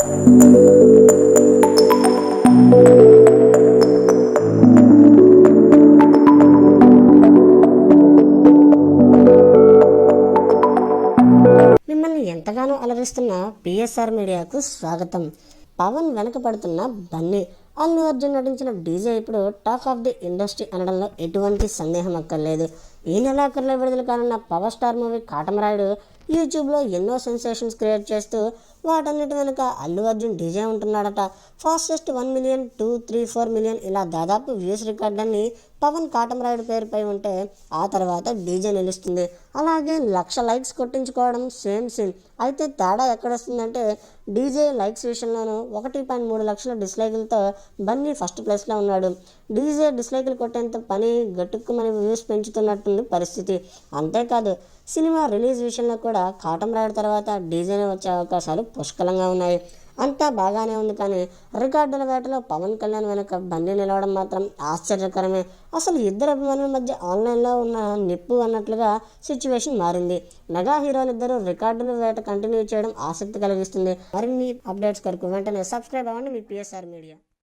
మిమ్మల్ని ఎంతగానో అలరిస్తున్న పిఎస్ఆర్ మీడియాకు స్వాగతం. పవన్ వెనకబడుతున్న బన్నీ. అల్లు అర్జున్ నటించిన డీజే ఇప్పుడు టాక్ ఆఫ్ ది ఇండస్ట్రీ అనడంలో ఎటువంటి సందేహం అక్కర్లేదు. ఈ నెలాఖరులో విడుదల కానున్న పవర్ స్టార్ మూవీ కాటమరాయుడు యూట్యూబ్లో ఎన్నో సెన్సేషన్స్ క్రియేట్ చేస్తూ వాటన్నిటి వెనుక Allu Arjun DJ ఉంటున్నాడట. Fastest one million two three four million ఇలా దాదాపు వ్యూస్ రికార్డన్ని పవన్ కాటమరాయుడు పేరుపై ఉంటే ఆ తర్వాత డీజే నిలుస్తుంది. అలాగే లక్ష లైక్స్ కొట్టించుకోవడం సేమ్ సేమ్ అయితే తేడా ఎక్కడొస్తుందంటే డీజే లైక్స్ విషయంలోనూ ఒకటి పాయింట్ మూడు లక్షల డిస్లైకులతో బన్నీ ఫస్ట్ ప్లేస్లో ఉన్నాడు. డీజే డిస్లైకులు కొట్టేంత పని గట్టుక్కుమని వ్యూస్ పెంచుతున్నట్టుంది పరిస్థితి. అంతేకాదు సినిమా రిలీజ్ విషయంలో కూడా కాటం రాయడం తర్వాత డీజేనే వచ్చే అవకాశాలు పుష్కలంగా ఉన్నాయి. అంతా బాగానే ఉంది కానీ రికార్డుల వేటలో పవన్ కళ్యాణ్ వెనుక బండి నిలవడం మాత్రం ఆశ్చర్యకరమే. అసలు ఇద్దరు అభిమానుల మధ్య ఆన్లైన్లో ఉన్న నిప్పు అన్నట్లుగా సిచ్యువేషన్ మారింది. మెగా హీరోలు ఇద్దరు రికార్డుల వేట కంటిన్యూ చేయడం ఆసక్తి కలిగిస్తుంది. మరిన్ని అప్డేట్స్ కొరకు వెంటనే సబ్స్క్రైబ్ అవ్వండి మీ పిఎస్ఆర్ మీడియా.